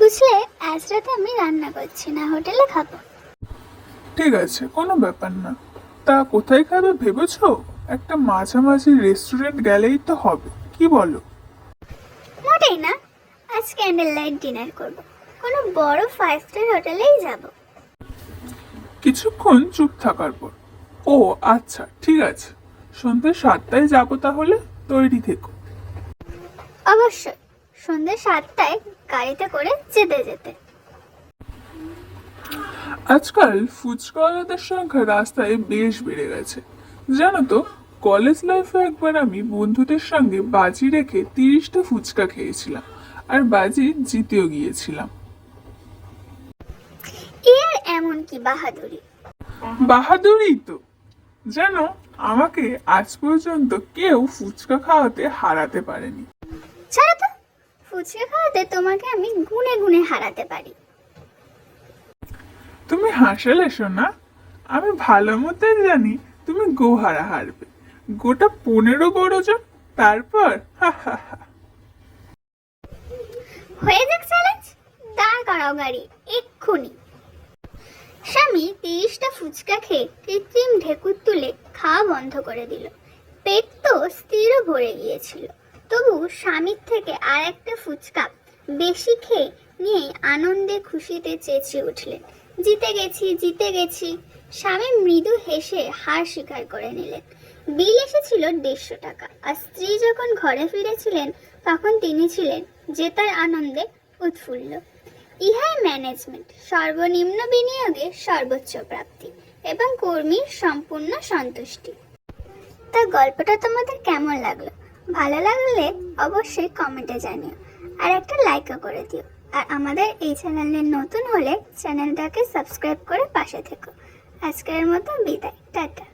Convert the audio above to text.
বুঝলে আজ রাতে আমি রান্না করছি না হোটেলে খাব। ঠিক আছে কোনো ব্যাপার না। তা কোথায় খাবে ভেবেছো? একটা মাঝামাঝি রেস্টুরেন্ট গেলেই তো হবে কি বলো? মোটেই না আজ ক্যান্ডেল লাইট ডিনার করব। কোনো বড় ফাইভ স্টার হোটেলেই যাব। কিছুক্ষণ চুপ থাকার পর। ও আচ্ছা ঠিক আছে। সন্ধ্যে সাতটায় যাব তাহলে তৈরি থেকো। অবশ্যই। সন্ধ্যে সাতটায় গাড়িতে করে যেতে যেতে। আজকাল ফুচকাওয়ালাদের সংখ্যা রাস্তায় বেশ বেড়ে গেছে। জানো তো কলেজ লাইফে একবার আমি বন্ধুদের সঙ্গে বাজি রেখে তিরিশটা ফুচকা খেয়েছিলাম আর বাজি জিতেও গিয়েছিলাম। এর এমন কি বাহাদুরি? বাহাদুরি তো। জানো আমাকে আজ পর্যন্ত কেউ ফুচকা খাওয়াতে হারাতে পারেনি। ছাড়ো তো ফুচকা খাওয়াতে তোমাকে আমি গুনে গুনে হারাতে পারি। তুমি হাসালে শোনা আমি ভালো মতোই জানি তুমি গোহারা হারবে। গোটা পনেরো বড় জন তারপর হয়ে যাক চ্যালেঞ্জ দাঁড় করাও গাড়ি এক্ষুনি। স্বামী তিরিশটা ফুচকা খেয়ে কৃত্রিম ঢেকুর তুলে খাওয়া বন্ধ করে দিল। পেট তো স্থিরও ভরে গিয়েছিল। তবু স্বামীর থেকে আর একটা ফুচকা বেশি খেয়ে নিয়ে আনন্দে খুশিতে চেঁচিয়ে উঠলেন। জিতে গেছি জিতে গেছি। স্বামী মৃদু হেসে হার স্বীকার করে নিলেন। বিল এসেছিল দেড়শো টাকা। আর স্ত্রী যখন ঘরে ফিরেছিলেন, তখন তিনি ছিলেন জেতার আনন্দে উৎফুল্ল। ইহাই ম্যানেজমেন্ট, সর্বনিম্ন বিনিয়োগে সর্বোচ্চ প্রাপ্তি এবং কর্মীর সম্পূর্ণ সন্তুষ্টি। তা গল্পটা তোমাদের কেমন লাগল? ভালো লাগলে অবশ্যই কমেন্টে জানিও। আর একটা লাইকও করে দিও। আর আমাদের এই চ্যানেলে নতুন হলে চ্যানেলটাকে সাবস্ক্রাইব করে পাশে থেকো। আজকের মতো বিদায়। টাটা।